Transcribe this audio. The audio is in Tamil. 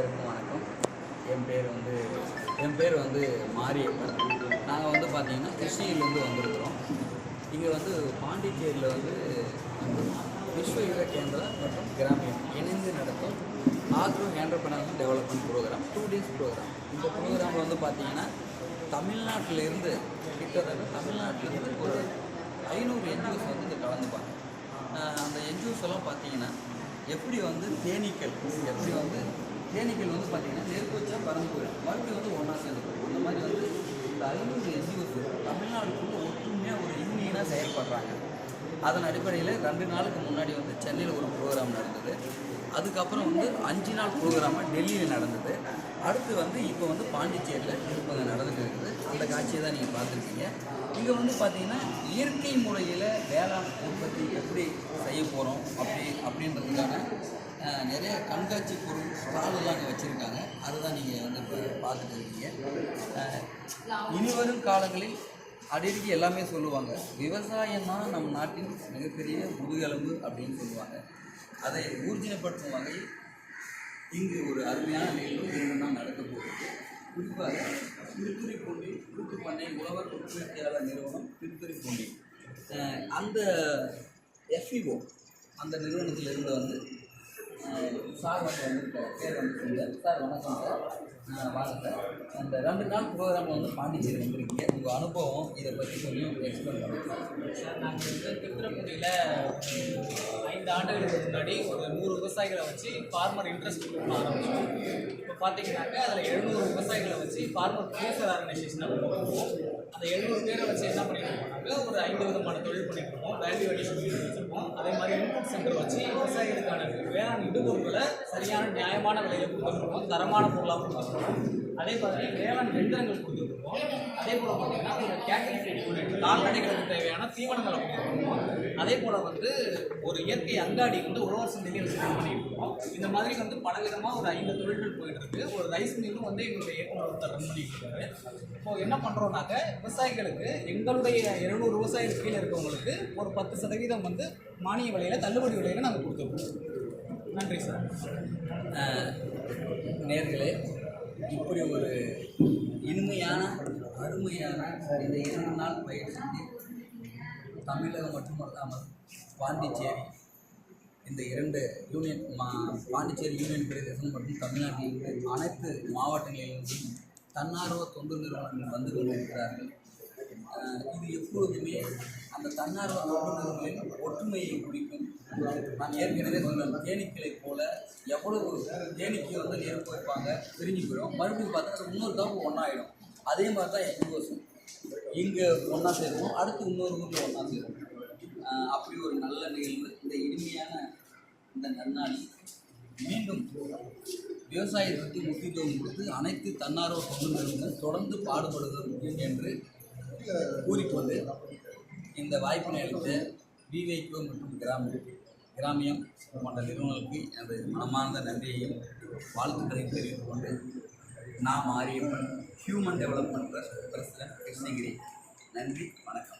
அனைவருக்கும் வணக்கம். என் பேர் வந்து என் பேர் வந்து மாரியப்பன் நாங்கள் வந்து பார்த்தீங்கன்னா கிருஷ்ணகிரிலேருந்து வந்திருக்கிறோம். இங்கே வந்து பாண்டிச்சேரியில் வந்து விஸ்வ யுவ கேந்திரா மற்றும் கிராமியம் இணைந்து நடத்தும் agro entrepreneur development programme two days programme இந்த ப்ரோக்ராமில் வந்து பார்த்தீங்கன்னா தமிழ்நாட்டிலிருந்து கிட்டத்தட்ட தமிழ்நாட்டிலேருந்து ஒரு ஐநூறு என்ஜிஓஸ் வந்து இங்கே கலந்துப்பாங்க. அந்த என்ஜிஓஸ் எல்லாம் பார்த்தீங்கன்னா எப்படி வந்து தேனீக்கள் எப்படி வந்து தேனீக்கள் வந்து பார்த்தீங்கன்னா நெருப்பு வச்சா பறந்து போயிடும் மறுபடியும் வந்து ஒன்றா சேர்ந்துக்கும் அந்த மாதிரி வந்து இந்த ஐநூறு என்ஜிஓஸ் தமிழ்நாடுக்குள்ளே ஒற்றுமையாக ஒரு யூனியனாக செயல்படுறாங்க. அதன் அடிப்படையில் ரெண்டு நாளுக்கு முன்னாடி வந்து சென்னையில் ஒரு ப்ரோக்ராம் நடந்தது. அதுக்கப்புறம் வந்து அஞ்சு நாள் ப்ரோக்ராமாக டெல்லியில் நடந்தது. அடுத்து வந்து இப்போ வந்து பாண்டிச்சேரியில் திருப்பங்க நடந்துட்டு இருக்குது. அந்த காட்சியை தான் நீங்கள் பார்த்துருக்கீங்க இங்கே வந்து பார்த்தீங்கன்னா இயற்கை முறையில் வேளாண் உற்பத்தி எப்படி செய்ய போகிறோம் அப்படி அப்படின்றதுக்கான நிறைய கண்காட்சி பொருள் ஸ்டாலெல்லாம் அங்கே வச்சுருக்காங்க. அதுதான் நீங்கள் வந்து இப்போ பார்த்துட்டு இருக்கீங்க. இனிவரும் வரும் காலங்களில் அடிக்கடி எல்லாமே சொல்லுவாங்க விவசாயம் தான் நம் நாட்டின் மிகப்பெரிய முதுகெலும்பு அப்படின்னு சொல்லுவாங்க. அதை ஊர்ஜினப்படுத்தும் வகையில் இங்கு ஒரு அருமையான நிகழ்வு இரண்டு நடக்க போகுது குறிப்பாக திருத்துறைப்பூண்டி கூட்டுப்பண்ணை உழவர் உற்பத்தியாளர் நிறுவனம் திருத்துறைப்பூண்டி. அஹ் அந்த எஃப்இஓ அந்த நிறுவனத்திலிருந்து வந்து சார் வந்து வந்திருக்கார் பேர் வந்து சார் வணக்கம் சார். வாங்க அந்த ரெண்டு நாள் ப்ரோக்ராமில் வந்து பாண்டிச்சேரி வந்திருக்கீங்க. உங்கள் அனுபவம் இதை பற்றி கொஞ்சம் எக்ஸ்பிளைன் பண்ணுங்கள் சார் நாங்கள் வந்து ஐந்து ஆண்டுகளுக்கு முன்னாடி ஒரு நூறு விவசாயிகளை வச்சு ஃபார்மர் இன்ட்ரெஸ்ட் கொடுக்க ஆரம்பிச்சோம். இப்போ பார்த்தீங்கன்னாக்க அதில் எழுநூறு விவசாயிகளை வச்சு ஃபார்மர் ப்ரொடியூசர் ஆர்கனைசேஷனாக பண்ணுவோம் அந்த எழுநூறு பேரை வச்சு என்ன பண்ணிட்டு ஒரு ஐந்து விதமான தொழில் பண்ணிட்டு இருக்கோம் வேல்யூ அடிஷன் வச்சுருக்கோம். அதே மாதிரி இன்புட் சென்டர் வச்சு விவசாயிகளுக்கான வேளாண் இடுபொருட்களை சரியான நியாயமான விலையில் கொடுத்துருக்கோம் தரமான பொருளாக கொடுத்துருக்கோம் அதே மாதிரி வேளாண் எந்திரங்கள் கொடுத்துருக்கோம் அதே போல் பார்த்தீங்கன்னா ஒரு கேட்டரிங் கால்நடைகளுக்கு தேவையான தீவனங்களை கொடுத்துருக்கோம் அதே போல் வந்து ஒரு இயற்கை அங்காடி வந்து உழவர் சந்தையிலே வச்சு பண்ணியிருக்கோம் இந்த மாதிரி வந்து பல விதமாக ஒரு ஐந்து தொழில்கள் போயிட்டு இருக்கு. ஒரு ரைஸ் மில்லும் வந்து எங்களுடைய இயக்குனர் ஒருத்தர் ரன் பண்ணிட்டு இருக்காரு இப்போ என்ன பண்ணுறோம்னாக்க விவசாயிகளுக்கு எங்களுடைய இருநூறு விவசாயிகள் கீழே இருக்கவங்களுக்கு ஒரு பத்து சதவீதம் வந்து மானிய விலையில் தள்ளுபடி விலையில் நாங்கள் கொடுத்துருக்கோம். நன்றி சார். நேர்களே இப்படி ஒரு இனிமையான அருமையான இந்த இரண்டு நாள் பயிற்சி தமிழகம் மட்டுமல்லாமல் பாண்டிச்சேரி இந்த இரண்டு யூனியன் மா பாண்டிச்சேரி யூனியன் பிரதேசம் மற்றும் தமிழ்நாட்டில் இருந்து அனைத்து மாவட்டங்களிலிருந்தும் தன்னார்வ தொண்டு நிறுவனங்கள் வந்து கொண்டிருக்கிறார்கள். இது எப்பொழுதுமே அந்த தன்னார்வ தொண்டு நிறுவனங்களின் ஒற்றுமையை குறிக்கும் நான் ஏற்கனவே சொன்னேன் தேனீக்களை போல எவ்வளவு தேனீக்கு வந்து நெருப்பு வைப்பாங்க பிரிஞ்சு போயிடும். மறுபடியும் பார்த்தா இன்னொரு தவிர ஒன்றாயிடும் அதே மாதிரி தான் எக்ஸ்போஸும் இங்கே ஒன்றா சேருவோம் அடுத்து இன்னொரு ஊரில் ஒன்றா சேருவோம். அப்படி ஒரு நல்ல நிகழ்வு. இந்த இனிமையான இந்த நன்னாளி மீண்டும் விவசாயத்திற்கு முக்கியத்துவம் கொடுத்து அனைத்து தன்னார்வ தொண்டு நிறுவனங்கள் தொடர்ந்து பாடுபடுவது என்று கூறிக்கொண்டு இந்த வாய்ப்பினை அளித்த விவேகோ மற்றும் கிராமம் கிராமியம் போன்ற நிறுவனங்களுக்கு எனது மனமார்ந்த நன்றியையும் வாழ்த்துக்களையும் தெரிவித்துக் கொண்டு நாம் Ariyappan human development trust president Krishnagiri நன்றி வணக்கம்.